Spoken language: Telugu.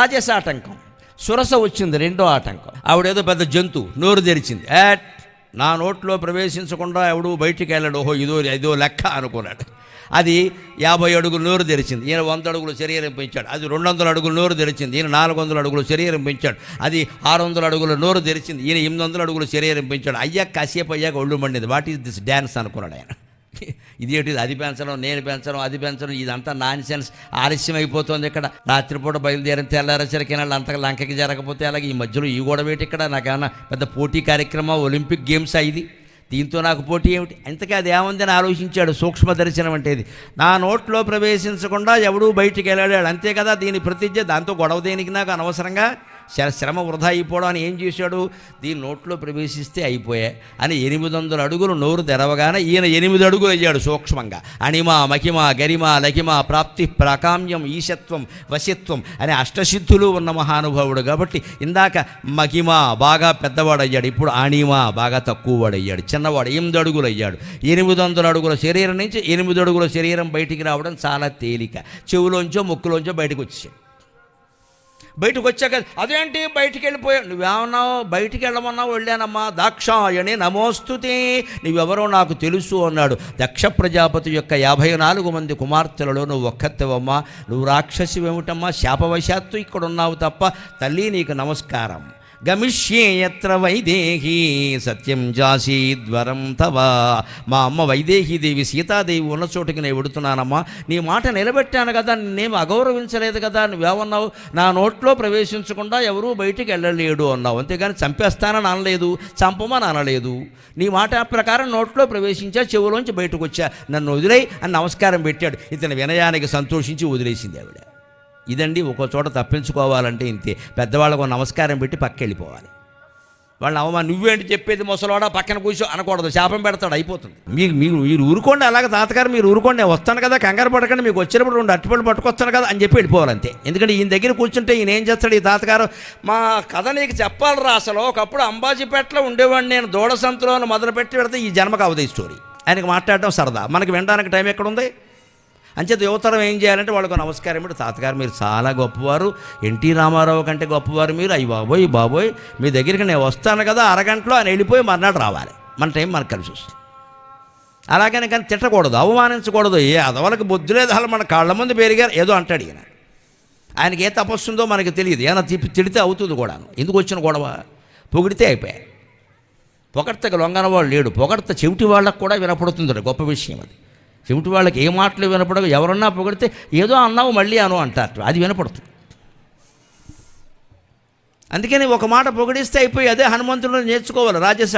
రాజేశ ఆటంకం సురస వచ్చింది రెండో ఆటంకం. ఆవిడేదో పెద్ద జంతు నోరు తెరిచింది. యాట్ నా నోట్లో ప్రవేశించకుండా ఎవడు బయటికి వెళ్ళాడు. ఓహో ఇదో ఇదో లెక్క అనుకున్నాడు. అది యాభై అడుగులు నోరు తెరిచింది. ఈయన వంద అడుగులు శరీరం పెంచాడు అది రెండు వందల అడుగులు నోరు తెరిచింది. ఈయన నాలుగు వందల అడుగులు శరీరం పెంచాడు అది ఆరు వందల అడుగుల నోరు తెరిచింది. ఈయన ఎనిమిది వందల అడుగులు శరీరం పెంచాడు అయ్యాక కాసేపు అయ్యాక ఒళ్ళు మండింది. వాట్ ఈస్ దిస్ డ్యాన్స్ అనుకున్నాడు ఆయన. ఇదేంటి అది పెంచడం నేను పెంచడం అది పెంచడం ఇదంతా నాన్ సెన్స్ ఆలస్యం అయిపోతుంది ఇక్కడ. రాత్రిపూట బయలుదేరిన తెల్లారేసరికి వాళ్ళు అంతగా లంకకి జరగకపోతే అలాగే ఈ మధ్యలో ఈ గొడవ ఏంటి ఇక్కడ నాకేమన్నా పెద్ద పోటీ కార్యక్రమం ఒలింపిక్ గేమ్స్ ఇది? దీంతో నాకు పోటీ ఏమిటి? ఇంతకీ అది ఏముందని ఆలోచించాడు. సూక్ష్మ దర్శనం అంటే ఇది. నా నోట్లో ప్రవేశించకుండా ఎవడూ బయటికి వెళ్ళాడాడు అంతే కదా దీని ప్రతిజ్ఞ. దాంతో గొడవ దేనికి నాకు అనవసరంగా? శ్రమ వృధా అయిపోవడం అని ఏం చేశాడు? దీని నోట్లో ప్రవేశిస్తే అయిపోయాయి అని ఎనిమిది వందల అడుగులు నోరు తెరవగానే ఈయన ఎనిమిది అడుగులు అయ్యాడు సూక్ష్మంగా. అణిమ మహిమ గరిమ లగిమ ప్రాప్తి ప్రాకామ్యం ఈశత్వం వశత్వం అనే అష్టసిద్ధులు ఉన్న మహానుభావుడు కాబట్టి ఇందాక మహిమ బాగా పెద్దవాడయ్యాడు. ఇప్పుడు అణిమ బాగా తక్కువవాడయ్యాడు. చిన్నవాడు ఎనిమిది అడుగులు అయ్యాడు ఎనిమిది వందల అడుగుల శరీరం నుంచి ఎనిమిది అడుగుల శరీరం బయటికి రావడం చాలా తేలిక. చెవులోంచో ముక్కులోంచో బయటకు వచ్చేసాడు బయటకు వచ్చాక అదేంటి బయటికి వెళ్ళిపోయావు నువ్వేమన్నావు? బయటికి వెళ్ళమన్నావు వెళ్ళానమ్మా. దాక్షాయణి నమోస్తుతి నువ్వెవరో నాకు తెలుసు అన్నాడు. దక్ష ప్రజాపతి యొక్క యాభై నాలుగు మంది కుమార్తెలలో నువ్వు ఒక్కత్తవమ్మా నువ్వు రాక్షసివేమిటమ్మా? శాపవశాత్తు ఇక్కడ ఉన్నావు తప్ప తల్లి నీకు నమస్కారం. గమిష్యే యత్ర వైదేహి సత్యం జాసీద్వరం తవ. మా అమ్మ వైదేహీదేవి సీతాదేవి ఉన్న చోటుకి నేను వెడుతున్నానమ్మా నీ మాట నిలబెట్టాను కదా నేను అగౌరవించలేదు కదా నువ్వేమన్నావు? నా నోట్లో ప్రవేశించకుండా ఎవరూ బయటికి వెళ్ళలేడు అన్నావు. అంతేగాని చంపేస్తానని అనలేదు చంపమని అనలేదు. నీ మాట ప్రకారం నోట్లో ప్రవేశించా చెవులోంచి బయటకు వచ్చా. నన్ను వదిలేయి అని నమస్కారం పెట్టాడు. ఇతని వినయానికి సంతోషించి వదిలేసింది ఆవిడ. ఇదండి ఒక్కో చోట తప్పించుకోవాలంటే ఇంతే. పెద్దవాళ్ళకు నమస్కారం పెట్టి పక్క వెళ్ళిపోవాలి వాళ్ళని అవమా నువ్వేంటి చెప్పేది ముసలోడా పక్కన కూర్చో అనకూడదు. శాపం పెడతాడు అయిపోతుంది. మీకు మీరు మీరు ఊరుకోండి అలాగే తాతగారు మీరు ఊరుకోండి నేను వస్తాను కదా కంగారు పడకండి మీకు వచ్చినప్పుడు రెండు అట్టుపళ్ళు పట్టుకొస్తాను కదా అని చెప్పి వెళ్ళిపోవాలంతే. ఎందుకంటే ఈయన దగ్గర కూర్చుంటే ఈయన ఏం చేస్తాడు ఈ తాతగారు? మా కథ నీకు చెప్పాలరా అసలు. ఒకప్పుడు అంబాజీపేటలో ఉండేవాడిని నేను దూడ మొదలుపెట్టి పెడితే ఈ జన్మకు అవదే స్టోరీ. ఆయనకి మాట్లాడటం సరదా. మనకి వినడానికి టైం ఎక్కడుంది? అంచేత యువతరం ఏం చేయాలంటే వాళ్ళకు నమస్కారం పెట్టి తాతగారు మీరు చాలా గొప్పవారు ఎన్టీ రామారావు కంటే గొప్పవారు మీరు అయ్యి బాబోయ్ బాబోయ్ మీ దగ్గరికి నేను వస్తాను కదా అరగంటలో ఆయన వెళ్ళిపోయి మర్నాడు రావాలి. మన టైం మనకు కలిసి వస్తుంది. అలాగని కానీ తిట్టకూడదు అవమానించకూడదు ఏ అదవలకు బుద్ధి లేదు అసలు మన కాళ్ళ ముందు పెరిగారు ఏదో అంటాడు ఈయన. ఆయనకి ఏ తపస్సుందో మనకి తెలియదు ఏమైనా తిప్పి తిడితే అవుతుంది కూడాను. ఎందుకు వచ్చిన గొడవ? పొగిడితే అయిపోయాయి. పొగడ్తకు లొంగన వాళ్ళు లేడు పొగడ్త చెవిటి వాళ్ళకు కూడా వినపడుతుంది గొప్ప విషయం అది. చెవిటి వాళ్ళకి ఏ మాటలు వినపడవు. ఎవరన్నా పొగిడితే ఏదో అన్నావు మళ్ళీ అను అంటారు. అది వినపడుతుంది అందుకని ఒక మాట పొగిడిస్తే అయిపోయి అదే హనుమంతుడు నేర్చుకోవాలి రాజేశ